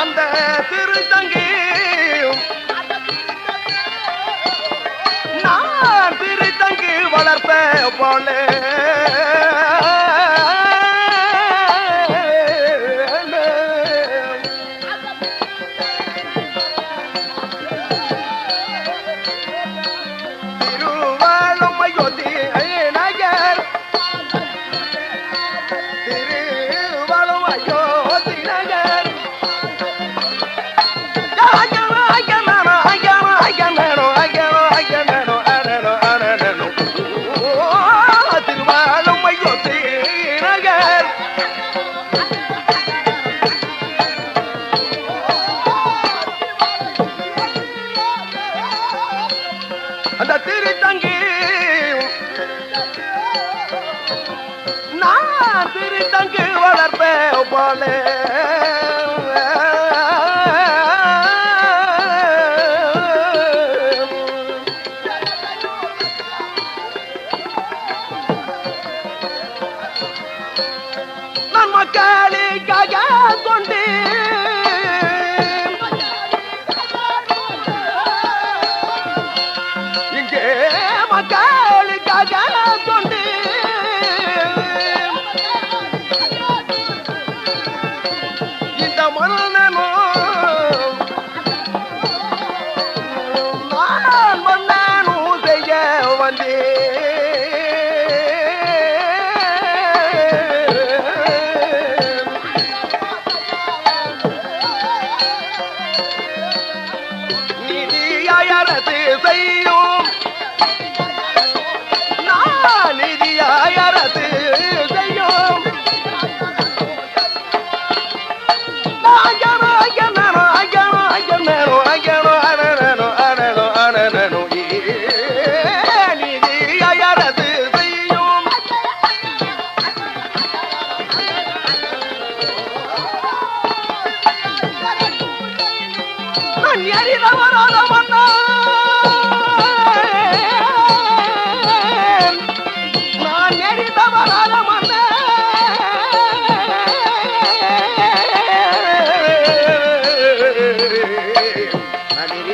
அந்த திருத்தங்கி நான் திருத்தங்கி வளர்ப்ப போலே.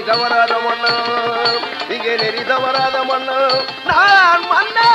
தவறாத மன்னா இங்கே நெறி தவறாத மன்னா. நான் மன்னா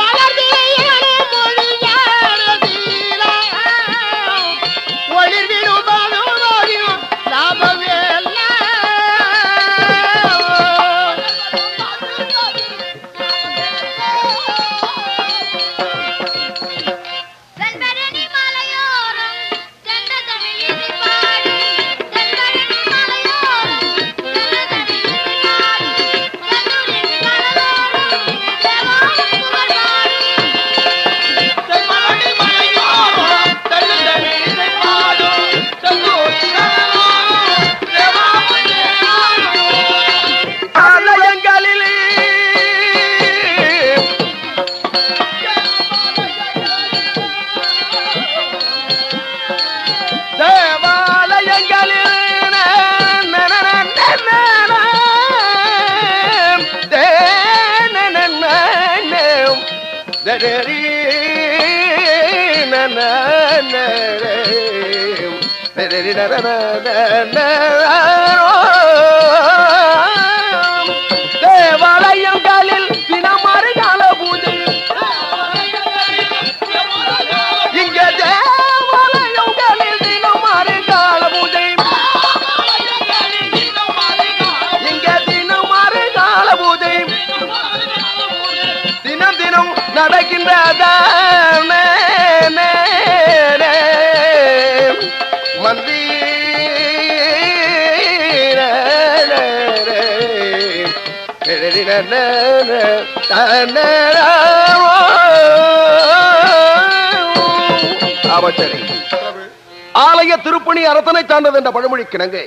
வளர்ந்திரையானே மொழி தேவாலயங்களில் ஆலய திருப்பணி அரசனை சார்ந்தது என்ற பழமொழி கிணங்கு.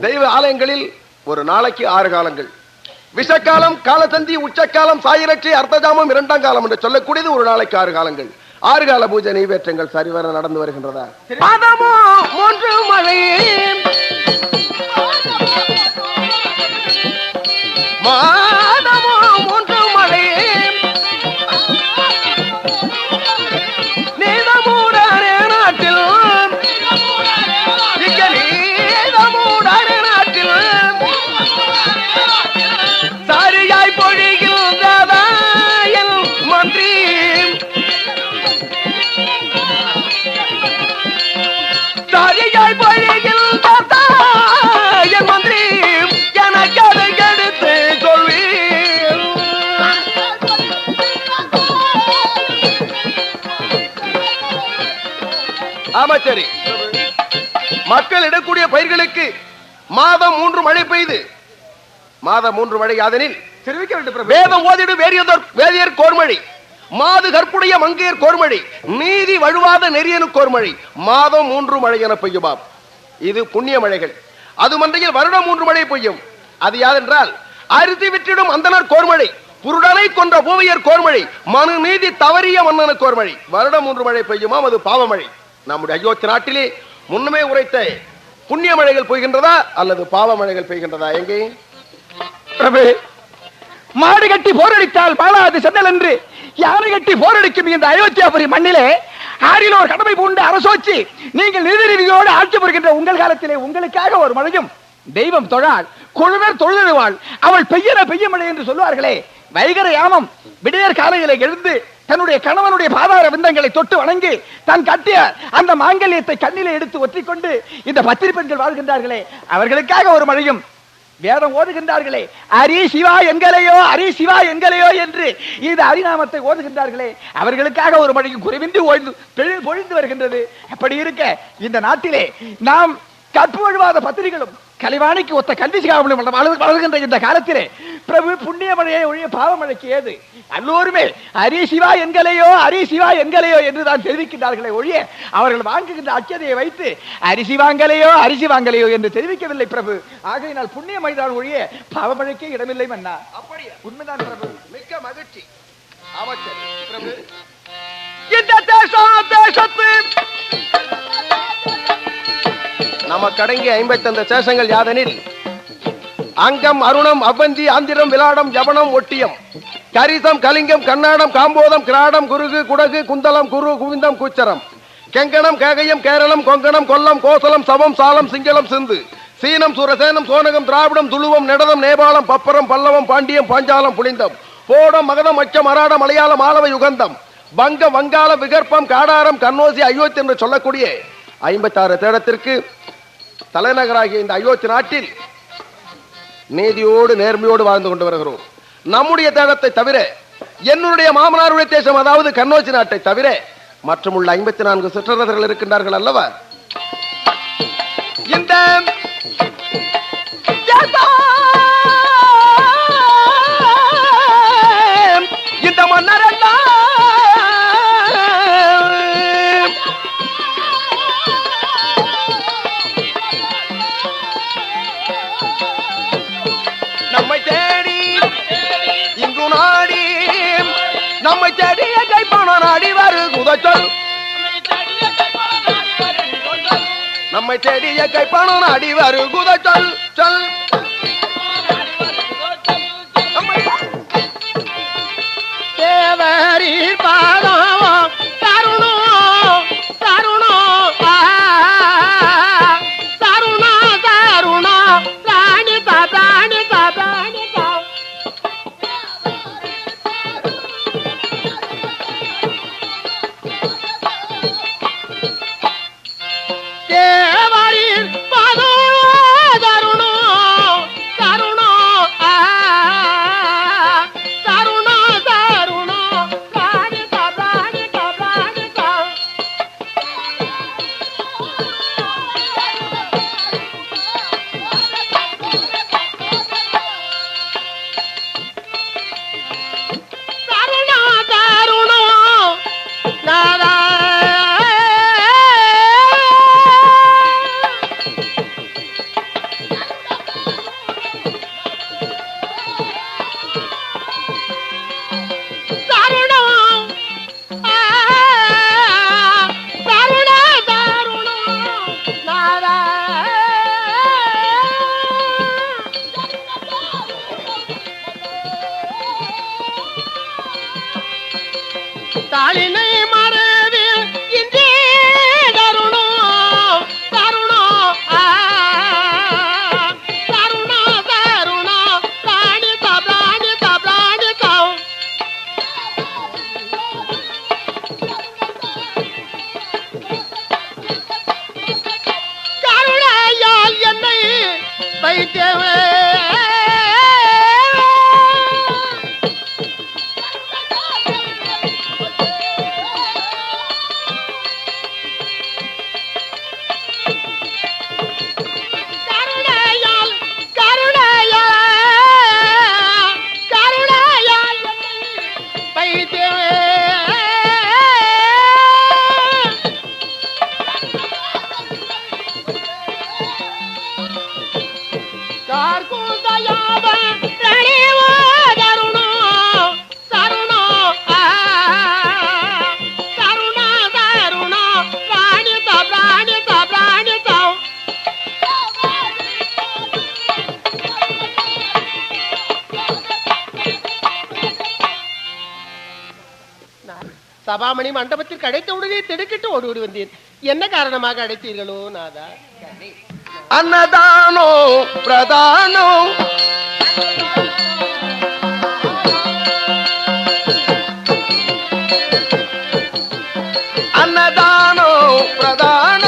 தெய்வ ஆலயங்களில் ஒரு நாளைக்கு ஆறு காலங்கள். விஷக்காலம் காலசந்தி உச்சக்காலம் சாயிரட்சி அர்த்தஜாமம் இரண்டாம் காலம் என்று சொல்லக்கூடியது ஒரு நாளைக்கு ஆறு காலங்கள். ஆறு கால பூஜை நைவேற்றங்கள் சரிவர நடந்து வருகின்றதா? மூன்று மழை மாதமோ அமைச்சரி மக்கள் இடக்கூடிய பயிர்களுக்கு மாதம் மூன்று மழை பெய்து. மாதம் மூன்று மழை யாதெனில் தெரிவிக்க வேண்டும் வேதம் ஓதிடு வேறியதோர் வேதியர் கோர்மழி. மாது கற்புடைய மங்கையர் கோர்மழி. நீதி வழுவாத நெறியனு கோர்மழி. மாதம் மூன்று மழை என பெய்யுமாம். இது புண்ணிய மழைகள். அது மந்தையில் வருடம் மூன்று மழை பெய்யும். அது யாதென்றால் அரிசி விற்றிடும் அந்தனர் கோர்மழை. புருடனை கொன்ற பூவையர் கோர்மழை. மனு நீதி தவறிய மன்னனு கோர்மழை. வருடம் மூன்று மழை பெய்யுமாம் அது பாவமழை. நம்முடைய அயோத்தி நாட்டிலே முன்னமே உரைத்த புண்ணிய மழைகள் பெய்கின்றதா அல்லது பாவ மழைகள் பெய்கின்றதா? எங்கே? பிரபு மாடு கட்டி போரடித்தால் பாலாது சென்னல் என்று யானை கட்டி போரடிக்கும் இந்த அயோத்தியாபுரி மண்ணிலே ஆறிலோர் கடமை பூண்டு அரசோச்சி நீங்கள் நிதிநிதியோடு ஆட்சி புரிகின்ற உங்கள் காலத்திலே உங்களுக்காக ஒரு மழையும் தெய்வம் தொழாள் குழுவர் தொழுதுவாள். அவள் பெய்யற பெய்ய மழை என்று சொல்லுவார்களே. வைகர யாமம் விடையர் காலையிலே எழுந்து தன்னுடைய கணவனுடைய பாதார விந்தங்களை தொட்டு வணங்கி தான் கட்டிய அந்த மாங்கல்யத்தை கண்ணிலே எடுத்து ஒற்றிக்கொண்டு இந்த பத்திரி பெண்கள் வாழ்கின்றார்களே அவர்களுக்காக ஒரு மழையும் வேதம் ஓதுகின்றார்களே அரி சிவா எங்களையோ அரி சிவா எங்களையோ என்று இந்த அரிநாமத்தை ஓதுகின்றார்களே அவர்களுக்காக ஒரு மழையும் குறைவின்றி ஓய்ந்து பொழிந்து வருகின்றது. அப்படி இருக்க இந்த நாட்டிலே நாம் கற்பு வழுவாத பத்திரிகளும் கலைவாணிக்கு ஒத்த கல்வி சிகாமலும் வள- வள- வளர்கின்ற இந்த காலத்திலே பிரபு புண்ணிய மழையை ஒழிய பாவமழைக்கு ஏது? எல்லோருமே ஹரி சிவா என்களையோ ஹரி சிவா என்களையோ என்று தான் தெரிவிக்கின்றார்களே ஒழிய அவர்கள் வாங்குகின்ற அச்சதையை வைத்து அரிசி வாங்கலையோ அரிசி வாங்கலையோ என்று தெரிவிக்கவில்லை பிரபு. ஆகையினால் புண்ணிய மழைதான் ஒழிய பாவமழைக்கே இடமில்லை மன்னா. அப்படியா? உண்மைதான் பிரபு. மிக்க மகிழ்ச்சி. அமைச்சர் பிரபு. இந்த தேசம் தேசத்து நமக்கடங்கி ஐம்பத்தந்த சேஷங்கள் யாதெனில்? அங்கம் அருணம் அவ்வந்தி ஆந்திரம் விளாடம் யவனம் ஒட்டியம். கரிசம் கலிங்கம் கண்ணாடம் காம்போதம் கிராடம் குருகு குடகு குந்தலம் குரு குவிந்தம் கூச்சரம். கெங்கணம் கேகயம் கேரளம் கொங்கணம் கொல்லம் கோசலம் சவம் சாலம் சிங்களம் சிந்து. சீனம் சுரசேனம் சோனகம் திராவிடம் துளுவம் நெடதம் நேபாளம் பப்பரம் பல்லவம் பாண்டியம் பாஞ்சாலம் புளிந்தம் போடம் மகதம் அச்சம் மராடம் மலையாளம் மாலவ யுகந்தம். வங்க வங்காள விகற்பம் காடாரம் கண்ணோசி அயோத்தி என்று சொல்லக்கூடிய ஐம்பத்தாறு தேடத்திற்கு தலைநகராகிய இந்த அயோத்தி நாட்டில் நீதியோடு நேர்மையோடு வாழ்ந்து கொண்டு வருகிறோம். நம்முடைய தேசத்தை தவிர என்னுடைய மாமனாருடைய தேசம் அதாவது கண்ணோச்சி நாட்டை தவிர மற்றும் உள்ள ஐம்பத்தி நான்கு சிற்றரசர்கள் இருக்கின்றார்கள் அல்லவா? இந்த வரு நம்மை தேடிய கைப்பணம் அடி வரு சொல் சொல் 大哩内吗？மண்டபத்திற்கு அழைத்த உடனே திடுக்கிட்டு ஓடி ஓடி வந்தேன் என்ன காரணமாக அடைத்தீர்களோ நாதா? அன்னதானோ பிரதானோ? அன்னதானோ பிரதான?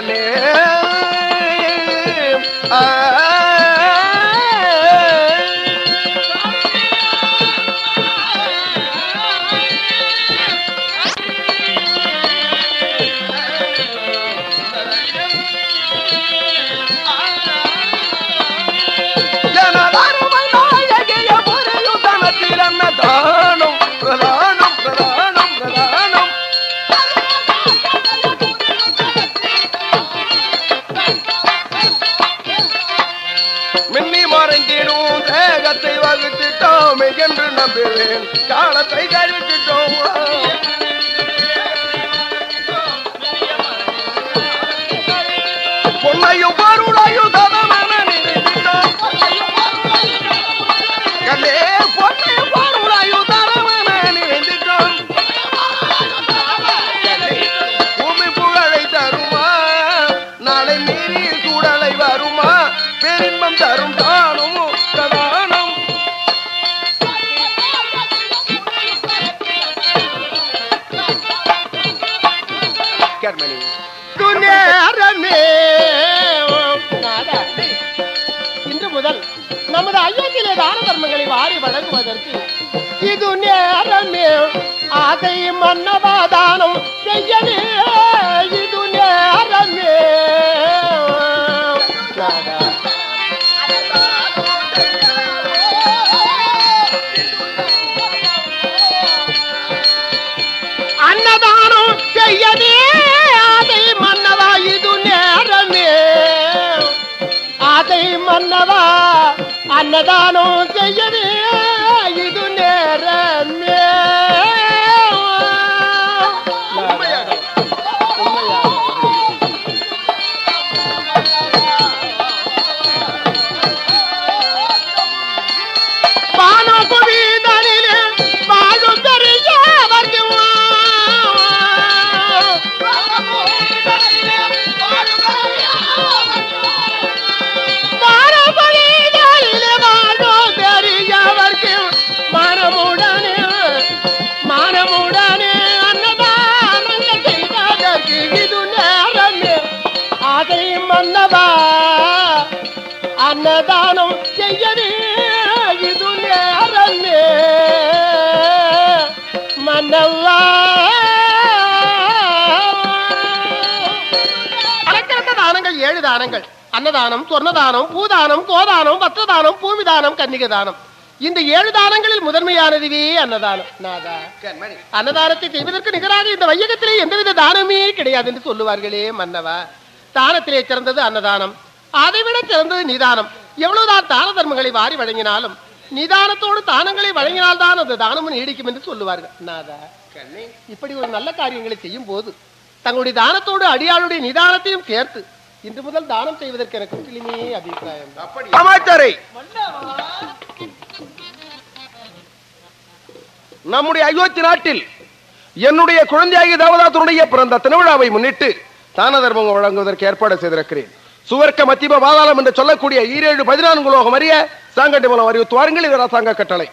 கண்ணே ஆ வகுத்துட்டோம் என்று நம்புவேன் காலத்தை கழித்துட்டோம். பொன்னையும் பொருளையும் ததமென நினைத்திட்டோம். கண்ணே பொன்னையும் பொருளையும் ததமென நினைத்திட்டோம். பூமி புகழை தருமா? நாளை சூடலை வருமா? தரும் தானும் ஐயத்திலே தான தர்மங்களை வாரி வழங்குவதற்கு இது நேரமே. அதை மன்னவாதானம் செய்யவே அன்னதானம் செய்யவே அன்னதானம் செய்யவே இது நேரமே. மன்னவா அலங்கரத்த தானங்கள் ஏழு தானங்கள். அன்னதானம் சொர்ணதானம் பூதானம் கோதானம் பத்திரதானம் பூமிதானம் கன்னிகதானம். இந்த ஏழு தானங்களில் முதன்மையானதுவே அன்னதானம். அன்னதானத்தை செய்வதற்கு நிகராக இந்த வையகத்திலே எந்தவித தானமே கிடையாது என்று சொல்லுவார்களே மன்னவா. தானத்திலே சிறந்தது அன்னதானம். அதைவிட சிறந்தது நிதானம். எவ்வளவுதான் தான தர்மங்களை வாரி வழங்கினாலும் நிதானத்தோடு தானங்களை வழங்கினால்தான் அந்த தானமும் நீடிக்கும் என்று சொல்லுவார்கள். நாதா இப்படி ஒரு நல்ல காரியங்களை செய்யும் போது தங்களுடைய தானத்தோடு அடியாளுடைய நிதானத்தையும் சேர்த்து இன்று முதல் தானம் செய்வதற்கு எனக்கு முற்றிலுமே அபிப்பிராயம். அப்படி நம்முடைய அயோத்தி நாட்டில் என்னுடைய குழந்தையாகிய தேவதாத்தனுடைய பிறந்த திருவிழாவை முன்னிட்டு தான தர்மம் வழங்குவதற்கு ஏற்பாடு செய்திருக்கிறேன். சுவர்க்க மத்தியம பாதாளம் என்று சொல்லக்கூடிய ஈரேழு பதினான்கு லோகம் அறிய சாங்கட்டி மூலம் அறிவித்து வாருங்கள் இது அரசாங்க கட்டளை.